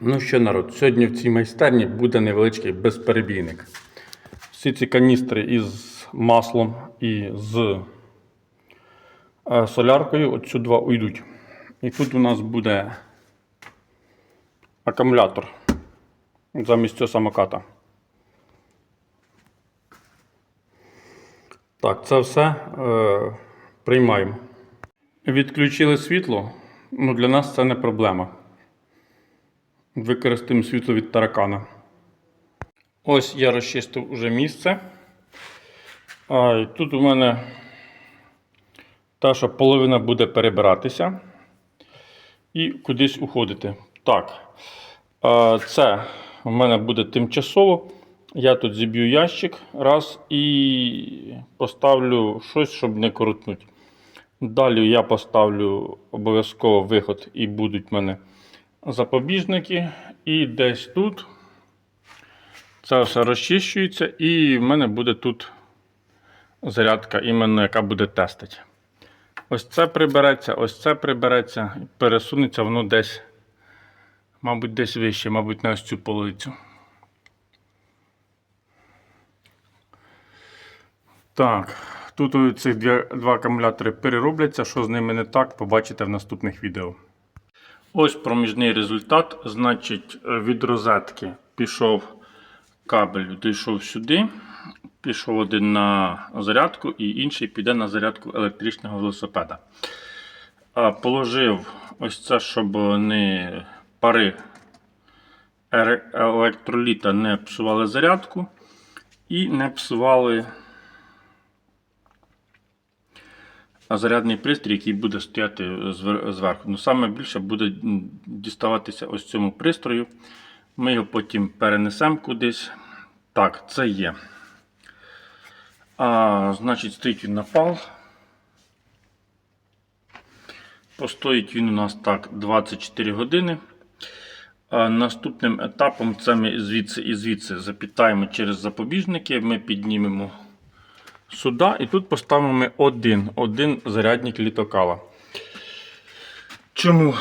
Ну що, народ, сьогодні в цій майстерні буде невеличкий безперебійник. Всі ці каністри із маслом і з е, соляркою от сюди уйдуть. І тут у нас буде акумулятор замість цього самоката. Так, це все е, приймаємо. Відключили світло. Ну, для нас це не проблема. Використаємо світло від таракана. Ось я розчистив уже місце. А, тут у мене та, що половина буде перебиратися і кудись уходити. Так. Це у мене буде тимчасово. Я тут зіб'ю ящик раз і поставлю щось, щоб не крутнути. Далі я поставлю обов'язково виход і будуть в мене запобіжники. І десь тут це все розчищується, і в мене буде тут зарядка, іменно яка буде тестити. Ось це прибереться, ось це прибереться, і пересунеться воно десь, мабуть, десь вище, мабуть, на ось цю полицю. Так, тут ці два акумулятори переробляться. Що з ними не так, побачите в наступних відео. Ось проміжний результат. Значить, від розетки пішов кабель, дійшов сюди. Пішов один на зарядку і інший піде на зарядку електричного велосипеда. Положив ось це, щоб не пари електроліта не псували зарядку і не псували зарядний пристрій, який буде стояти зверху. Ну, саме більше буде діставатися ось цьому пристрою. Ми його потім перенесемо кудись. Так, це є. А, Значить, стоїть він на пал. Постоїть він у нас так 24 години. А наступним етапом це ми звідси і звідси запітаємо через запобіжники. Ми піднімемо сюди і тут поставимо один, один зарядник літокала. Чому?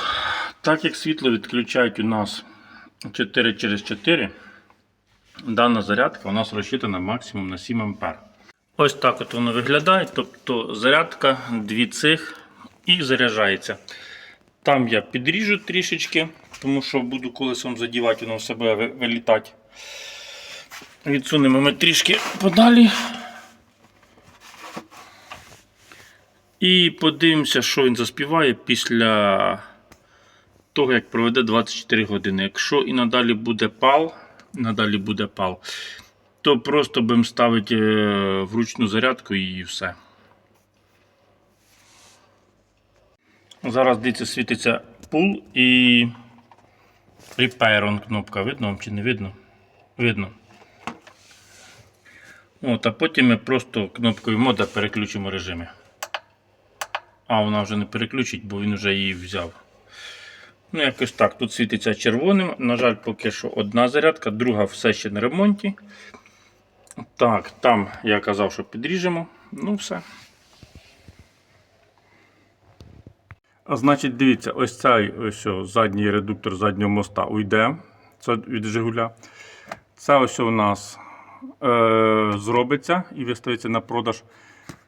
Так як світло відключають у нас 4 через 4, дана зарядка у нас розчитана максимум на 7 А. Ось так от воно виглядає. Тобто зарядка, дві цих і заряджається. Там я підріжу трішечки, тому що буду колесом задівати, воно в себе вилітати. Відсунемо ми трішки подалі. І подивимося, що він заспіває після того, як проведе 24 години. Якщо і надалі буде пал, надалі буде пал, то просто будемо ставити е, вручну зарядку і все. Зараз дивіться, світиться пул і Repair on кнопка. Видно вам чи не видно? Видно. От, а потім ми просто кнопкою мода переключимо режими. А, вона вже не переключить, бо він вже її взяв. Ну, якось так. Тут світиться червоним. На жаль, поки що одна зарядка, друга все ще на ремонті. Так, там я казав, що підріжемо. Ну, все. А значить, дивіться, ось цей ось задній редуктор заднього моста уйде. Це від Жигуля. Це ось у нас е, зробиться і виставиться на продаж.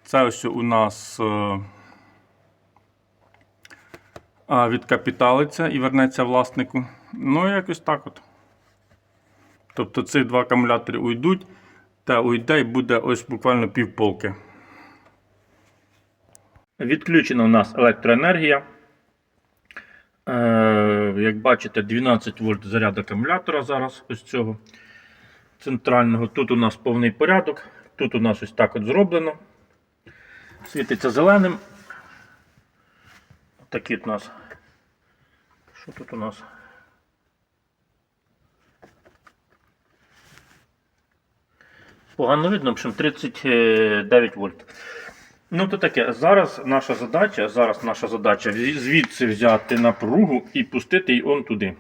Це ось у нас. Е, відкапіталиться і вернеться власнику. Ну, якось так от. Тобто ці два акумулятори уйдуть, та уйде і буде ось буквально півполки. Відключена у нас електроенергія. Е, як бачите, 12 вольт заряд акумулятора зараз ось цього центрального. Тут у нас повний порядок. Тут у нас ось так от зроблено. Світиться зеленим. Такі у нас. Що тут у нас? Погано видно, в общем, 39 вольт. Ну, то таке. Зараз наша задача, зараз наша задача звідси взяти напругу і пустити її он туди.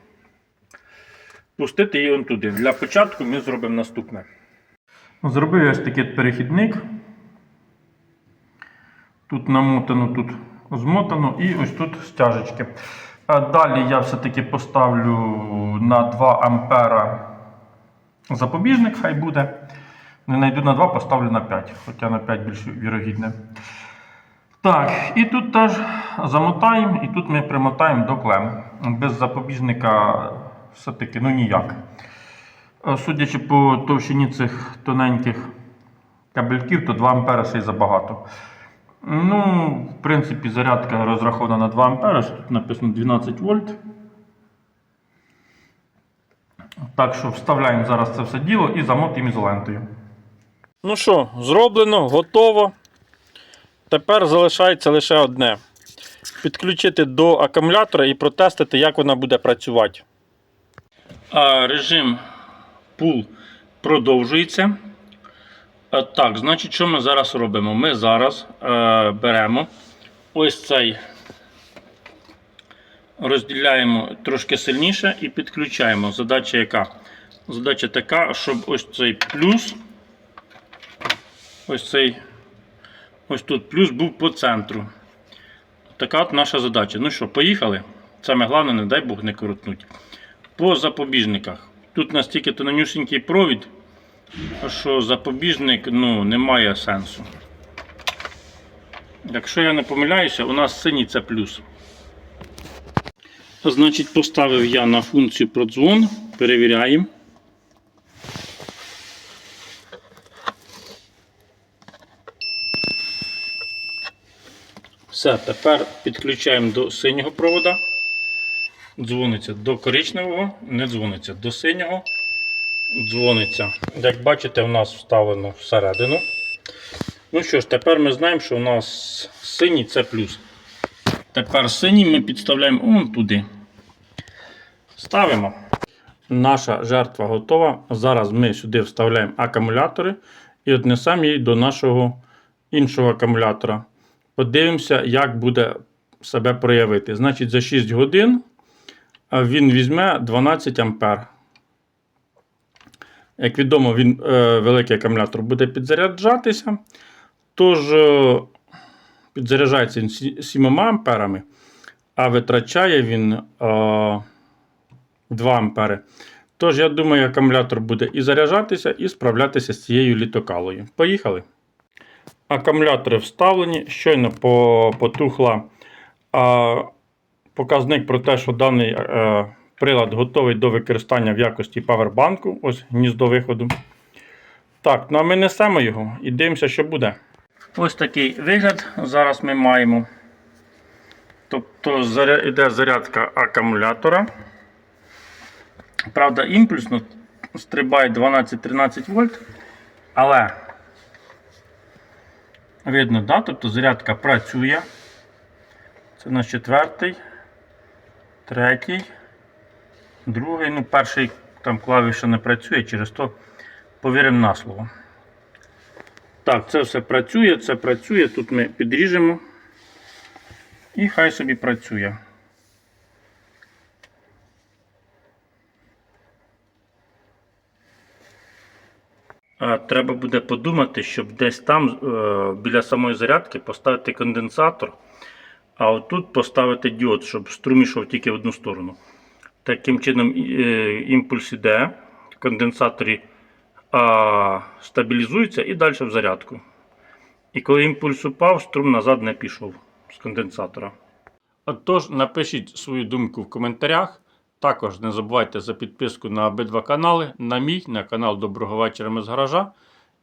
Пустити її он туди. Для початку ми зробимо наступне. Зробив я ось такий перехідник. Тут намотано, тут змотано і ось тут стяжечки. Далі я все-таки поставлю на 2 ампера запобіжник, хай буде. Не знайду на 2, поставлю на 5, хоча на 5 більш вірогідне. Так, і тут теж замотаємо, і тут ми примотаємо до клем. Без запобіжника все-таки ну ніяк. Е, Судячи по товщині цих тоненьких кабельків, то 2 ампера ще й забагато. Ну, в принципі, зарядка розрахована на 2 ампера, тут написано 12 вольт. Так що вставляємо зараз це все діло і замотуємо ізолентою. Ну що, зроблено, готово. Тепер залишається лише одне: підключити до акумулятора і протестити, як вона буде працювати. А, режим пул продовжується. А, так, значить, що ми зараз робимо? Ми зараз е, беремо ось цей, розділяємо трошки сильніше і підключаємо. Задача яка? Задача така, щоб ось цей плюс, ось цей, ось тут плюс був по центру. Така от наша задача. Ну що, поїхали? Саме головне, не дай Бог не крутнуть. По запобіжниках. Тут настільки тоненюсенький провід, що запобіжник ну, не має сенсу. Якщо я не помиляюся, у нас синій це плюс. Значить, поставив я на функцію продзвон. Перевіряємо. Все, тепер підключаємо до синього провода. Дзвониться до коричневого, не дзвониться до синього. Дзвониться. Як бачите, у нас вставлено всередину. Ну що ж, тепер ми знаємо, що у нас синій це плюс. Тепер синій ми підставляємо он туди. Ставимо. Наша жертва готова. Зараз ми сюди вставляємо акумулятори і віднесемо її до нашого іншого акумулятора. Подивимося, як буде себе проявити. Значить, за 6 годин він візьме 12 ампер. Як відомо, він, е, великий акумулятор буде підзаряджатися. Тож е, підзаряджається він 7 амперами, а витрачає він е, 2 ампери. Тож, я думаю, акумулятор буде і заряджатися, і справлятися з цією літокалою. Поїхали! Акумулятори вставлені, щойно по- потухла а, показник про те, що даний е, прилад готовий до використання в якості павербанку. Ось гніздо виходу. Так, ну а ми несемо його і дивимося, що буде. Ось такий вигляд зараз ми маємо. Тобто йде зарядка акумулятора. Правда, імпульсно стрибає 12-13 вольт. Але видно, да? тобто зарядка працює. Це наш четвертий, третій, другий. Ну, перший там клавіша не працює, через то повіримо на слово. Так, це все працює, це працює. Тут ми підріжемо. І хай собі працює. Треба буде подумати, щоб десь там е, біля самої зарядки поставити конденсатор, а отут поставити діод, щоб струм йшов тільки в одну сторону. Таким чином е, імпульс іде, в конденсаторі а, стабілізується і далі в зарядку. І коли імпульс упав, струм назад не пішов з конденсатора. Отож, напишіть свою думку в коментарях. Також не забувайте за підписку на обидва канали, на мій, на канал Доброго вечора ми з гаража.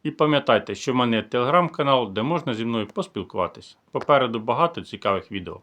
І пам'ятайте, що в мене є телеграм-канал, де можна зі мною поспілкуватись. Попереду багато цікавих відео.